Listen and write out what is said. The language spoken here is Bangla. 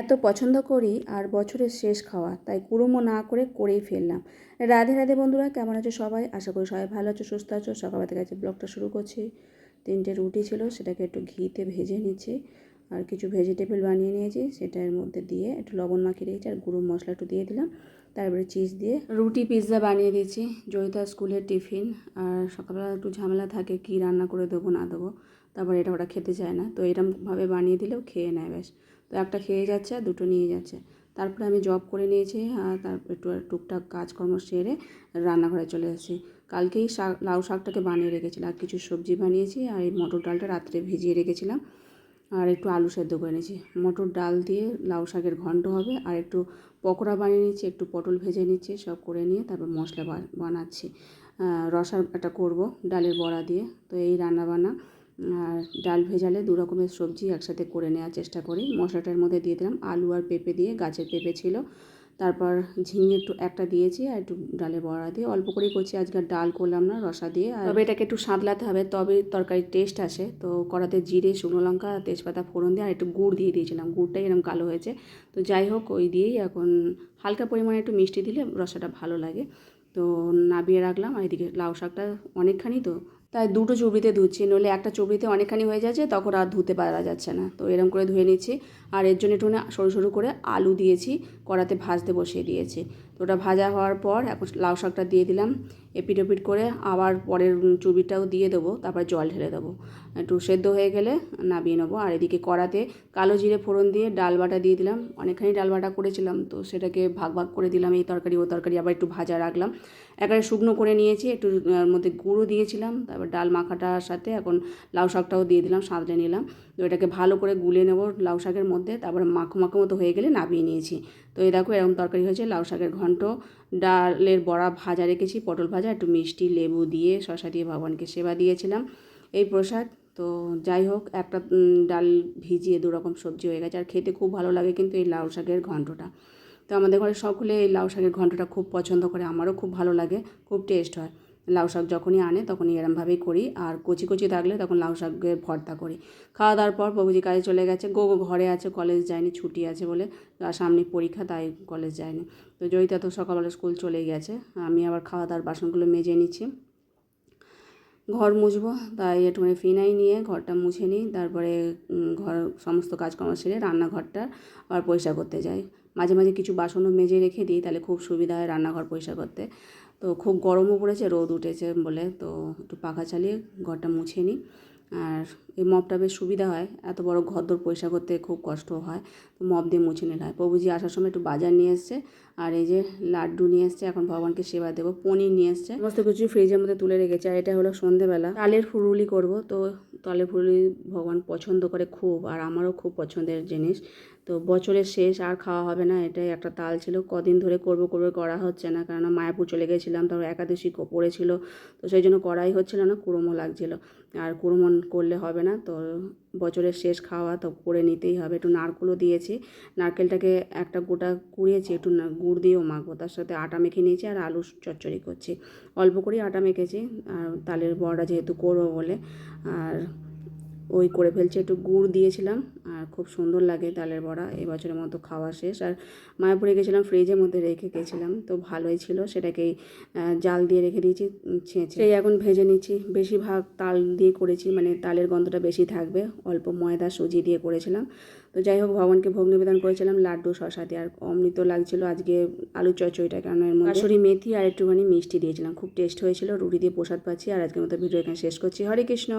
এত পছন্দ করি আর বছরের শেষ খাওয়া, তাই কুড়ুমো না করে করেই ফেললাম। রাধে রাধে বন্ধুরা, কেমন আছো সবাই? আশা করি সবাই ভালো আছো, সুস্থ আছো। সকালবেলা থেকে আজকে ব্লগটা শুরু করছি। তিনটে রুটি ছিল, সেটাকে একটু ঘিতে ভেজে নিচ্ছি আর কিছু ভেজিটেবল বানিয়ে নিয়েছি। সেটার মধ্যে দিয়ে একটু লবণ মাখিয়ে রেখেছি আর গুঁড়ো মশলা একটু দিয়ে দিলাম। তারপরে চিজ দিয়ে রুটি পিৎজা বানিয়ে দিয়েছি। জয়িতা স্কুলের টিফিন আর সকালবেলা একটু ঝামেলা থাকে, কি রান্না করে দেবো, না দেবো। তারপর এটা ওরা খেতে চায় না। তো এরমভাবে বানিয়ে দিলেও খেয়ে নেয় বেশ তো একটা খেয়ে যাচ্ছে আর দুটো নিয়ে যাচ্ছে। তারপরে আমি জব করে নিয়েছি আর তার একটু, টুকটাক কাজকর্ম সেরে রান্নাঘরে চলে এসেছি। কালকেই শাক লাউ শাকটাকে বানিয়ে রেখেছিলাম, আর কিছু সবজি বানিয়েছি, আর এই মটর ডালটা রাত্রে ভিজিয়ে রেখেছিলাম। আর একটু আলু সেদ্ধ করে নিয়েছি। মটর ডাল দিয়ে লাউ শাকের ঘন্ট হবে, আর একটু পকোড়া বানিয়ে নিচ্ছি, একটু পটল ভেজে নিচ্ছি, সব করে নিয়ে তারপর মশলা বানাচ্ছি। রসা একটা করব, ডালের বড়া দিয়ে। তো এই রান্না বান্না আর ডাল ভেজালে দু রকমের সবজি একসাথে করে নেওয়ার চেষ্টা করি। মশলাটার মধ্যে দিয়ে দিলাম আলু আর পেঁপে দিয়ে গাছের পেঁপে ছিল। তারপর ঝিঙে একটু একটা দিয়েছি আর একটু ডালে বড়া দিয়ে। অল্প করেই করছি, আজকে ডাল করলাম না, রসা দিয়ে। আর তবে এটাকে একটু সাঁতলাতে হবে, তবে তরকারির টেস্ট আসে। তো কড়াতে জিরে, শুকনো লঙ্কা, তেজপাতা, ফোড়ন দিয়ে আর একটু গুড় দিয়ে দিয়েছিলাম। গুড়টাই এরকম কালো হয়েছে। তো যাই হোক, ওই দিয়েই এখন হালকা পরিমাণে একটু মিষ্টি দিলে রসাটা ভালো লাগে। তো নাবিয়ে রাখলাম আর এদিকে লাউ শাকটা অনেকখানি তো তাই দুটো চুবড়িতে ধুচ্ছি, নইলে একটা চুবড়িতে অনেকখানি হয়ে যাচ্ছে, তখন আর ধুতে পারা যাচ্ছে না। তো এরকম করে ধুয়ে নিচ্ছি, আর এর জন্য একটু সরু সরু করে আলু দিয়েছি, কড়াতে ভাজতে বসিয়ে দিয়েছি। তো ওটা ভাজা হওয়ার পর এখন লাউ শাকটা দিয়ে দিলাম। এপিট ওপিট করে আবার পরের চুবিটাও দিয়ে দেবো, তারপর জল ঢেলে দেবো। একটু সেদ্ধ হয়ে গেলে নামিয়ে নেব। আর এদিকে কড়াতে কালো জিরে ফোড়ন দিয়ে ডাল বাটা দিয়ে দিলাম। অনেকখানি ডাল বাটা করেছিলাম, তো সেটাকে ভাগ ভাগ করে দিলাম। এই তরকারি, ও তরকারি আবার একটু ভাজা রাখলাম। একেবারে শুকনো করে নিয়েছি, একটু মধ্যে গুঁড়ো দিয়েছিলাম। তারপর ডাল মাখাটার সাথে এখন লাউ শাকটাও দিয়ে দিলাম সাঁতলে নিলাম। তো এটাকে ভালো করে গুলে নেব লাউ শাকের মধ্যে। তারপরে মাখো মাখো মতো হয়ে গেলে নামিয়ে নিয়েছি। তো এই দেখো এরকম তরকারি হয়েছে, লাউ শাকের ঘন্ট, ডালের বড়া ভাজা রেখেছি, পটল ভাজা একটু মিষ্টি লেবু দিয়ে শশা দিয়ে ভগবানকে সেবা দিয়েছিলাম। এই প্রসাদ, তো যাই হোক, একটা ডাল ভিজিয়ে দু রকম সবজি হয়ে গেছে। আর খেতে খুব ভালো লাগে কিন্তু এই লাউ শাকের ঘণ্টটা। তো আমাদের ঘরে সকলে এই লাউ শাকের ঘণ্টটা খুব পছন্দ করে, আমারও খুব ভালো লাগে, খুব টেস্ট হয়। লাউ শাক যখনই আনে তখনই এরমভাবেই করি। আর কচি কচি থাকলে তখন লাউ শাকের ভর্তা করি। খাওয়া দাওয়ার পর বাবুজি কাজে চলে গেছে। গো ঘরে আছে, কলেজ যায়নি, ছুটি আছে বলে আর সামনে পরীক্ষা, তাই কলেজ যায়নি। তো জয়িতা তো সকালবেলা স্কুল চলেই গেছে। আমি আবার খাওয়া দাওয়ার বাসনগুলো মেজে নিচ্ছি। ঘর মুছবো, তাই একটুখানি ফিনাই নিয়ে ঘরটা মুছে নিই। তারপরে ঘর, সমস্ত কাজকর্ম সেরে রান্নাঘরটা আবার পরিষ্কার করতে যাই। মাঝে মাঝে কিছু বাসনও মেজে রেখে দিই, তাহলে খুব সুবিধা হয় রান্নাঘর পরিষ্কার করতে। তো খুব গরমও পড়েছে, রোদ উঠেছে বলে, তো একটু পাখা চালিয়ে ঘরটা মুছে নিই। আর এই মপটা বেশ সুবিধা হয়, এত বড় ঘর ঘরদোর পরিষ্কার করতে খুব কষ্ট হয়, তো মপ দিয়ে মুছে নিলে হয়। প্রভুজি আসার সময় একটু বাজার নিয়ে এসছে, আর এই যে লাড্ডু নিয়ে এসছে, এখন ভগবানকে সেবা দেবো, পনির নিয়ে এসছে। সমস্ত কিছু ফ্রিজের মধ্যে তুলে রেখেছে, আর এটা হলো সন্ধেবেলা। ডালের ফুরুলি করব, তো তালের ফুলি ভগবান পছন্দ করে খুব, আর আমারও খুব পছন্দের জিনিস। তো বছরের শেষ আর খাওয়া হবে না, এটাই একটা তাল ছিল। কদিন ধরে করব করব করা হচ্ছে না, কেননা মায়াপুর চলে গেছিলাম, তারপর একাদশী পড়েছিল। তো সেই জন্য করাই হচ্ছিল না, কুড়মো লাগছিল। আর কুড়মো করলে হবে না, তো বছরের শেষ খাওয়া তো করে নিতেই হবে। একটু নারকেলও দিয়েছি। নারকেলটাকে একটা গোটা কুড়িয়েছি, একটু গুড় দিয়েও মাখবো। তার সাথে আটা মেখে নিয়েছি আর আলু চচ্চড়ি করছি। অল্প করেই আটা মেখেছি। আর তালের বড়া যেহেতু করব বলে। আর ওই করে ফেলছে, একটু গুড় দিয়েছিলাম আর খুব সুন্দর লাগে ডালের বড়া এবছরের মতো খাওয়া শেষ। আর মায়াপুরে গেছিলাম ফ্রিজের মধ্যে রেখে গেছিলাম, তো ভালোই ছিল, সেটাকেই জাল দিয়ে রেখে দিয়েছি, ছেঁচে। সেই এখন ভেজে নিচ্ছি, বেশিরভাগ তাল দিয়ে করেছি মানে তালের গন্ধটা বেশি থাকবে, অল্প ময়দা, সুজি দিয়ে করেছিলাম। তো যাই হোক, ভগবানকে ভোগ নিবেদন করেছিলাম, লাড্ডু, শশা দিয়ে, আর অমৃত লাগছিল আজকে আলু চচড়িটা কারণ এর মধ্যে কাসুরি মেথি আর একটুখানি মিষ্টি দিয়েছিলাম, খুব টেস্ট হয়েছিল, রুটি দিয়ে প্রসাদ পাচ্ছি, আর আজকের মতো ভিডিও এখানে শেষ করছি। হরে কৃষ্ণ!